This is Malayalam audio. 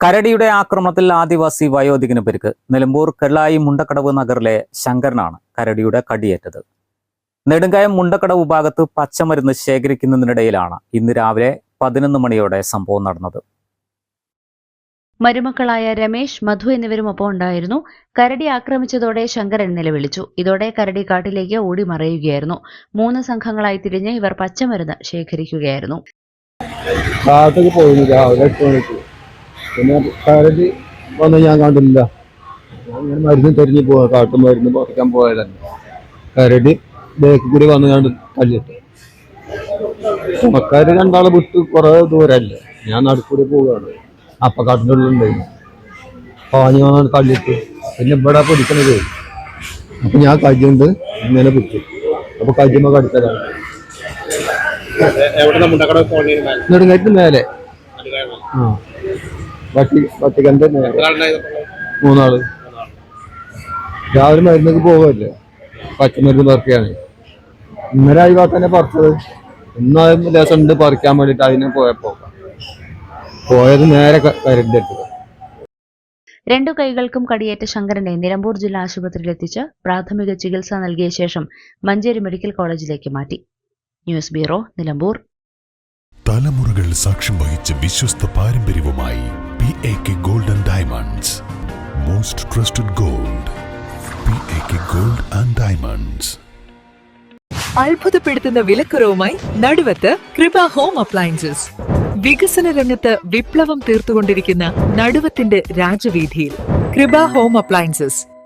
കരടിയുടെ ആക്രമണത്തിൽ ആദിവാസി വയോധികന് പരിക്ക്. നിലമ്പൂർ കെള്ളായി മുണ്ടക്കടവ് നഗറിലെ ശങ്കരനാണ് കരടിയുടെ കടിയേറ്റത്. നെടുങ്കായം മുണ്ടക്കടവ് ഭാഗത്ത് പച്ചമരുന്ന് ശേഖരിക്കുന്നതിനിടയിലാണ് ഇന്ന് രാവിലെ പതിനൊന്ന് മണിയോടെ സംഭവം നടന്നത്. മരുമക്കളായ രമേശ് മധു എന്നിവരുമൊപ്പം ഉണ്ടായിരുന്നു. കരടി ആക്രമിച്ചതോടെ ശങ്കരൻ നിലവിളിച്ചു. ഇതോടെ കരടി കാട്ടിലേക്ക് ഓടി മറയുകയായിരുന്നു മൂന്ന് സംഘങ്ങളായി തിരിഞ്ഞ് ഇവർ പച്ചമരുന്ന് ശേഖരിക്കുകയായിരുന്നു. പിന്നെ കരടി വന്ന് ഞാൻ കണ്ടില്ല. ഞാൻ ഇങ്ങനെ മരുന്ന് തെരഞ്ഞു പോവാ കാട്ടു മരുന്ന് പറിക്കാൻ പോയതല്ല. കരടി ബേക്ക് കൂടി വന്ന് കണ്ട് തല്ലിട്ട്. മക്കാര് രണ്ടാളെ വിട്ട് കുറെ ദൂരല്ലേ. ഞാൻ നടുക്കൂടി പോവുകയാണ് അപ്പ കാട്ടിന്റെ ഉള്ളിലുണ്ടായിരുന്നു. പാഞ്ഞു വന്നാണ് തല്ലിട്ട്. പിന്നെ ഇവിടെ പിടിക്കണത്. അപ്പൊ ഞാൻ കജ്ജുണ്ട് ഇങ്ങനെ പിടിച്ചു. അപ്പൊ കജ്ജുമ്പോ കടിച്ചതാണ്. നെടുങ്ങാറ്റിന് മേലെ? ആ. നേരെ മൂന്നാൾ. രാവിലെ മരുന്നൊക്കെ പോവല്ലേ പച്ചമരുന്ന് പറിക്കാണ് ഇന്നലെ ആയി തന്നെ പറിച്ചത്. ഇന്നും ലേസം ഉണ്ട് പറിക്കാൻ വേണ്ടിട്ട് അതിനെ പോയപ്പോ പോയത് നേരെ കരണ്ട് എടുത്തത് രണ്ടു കൈകൾക്കും കടിയേറ്റ ശങ്കരനെ നിലമ്പൂർ ജില്ലാ ആശുപത്രിയിലെത്തിച്ച് പ്രാഥമിക ചികിത്സ നൽകിയ ശേഷം മഞ്ചേരി മെഡിക്കൽ കോളേജിലേക്ക് മാറ്റി. News bureau Nilambur. തലമുറകൾ സാക്ഷ്യം വഹിച്ച വിശ്വസ്ത പാരമ്പര്യവുമായി gold and diamonds most trusted gold gold and diamonds അത്ഭുതപ്പെടുത്തുന്ന വിലക്കുറവുമായി നടുവത്ത് കൃപ ഹോം അപ്ലയൻസസ്. വികസന രംഗത്ത് വിപ്ലവം തീർത്തുകൊണ്ടിരിക്കുന്ന നടുവത്തിന്റെ രാജവീതിയിൽ കൃപ ഹോം അപ്ലയൻസസ്.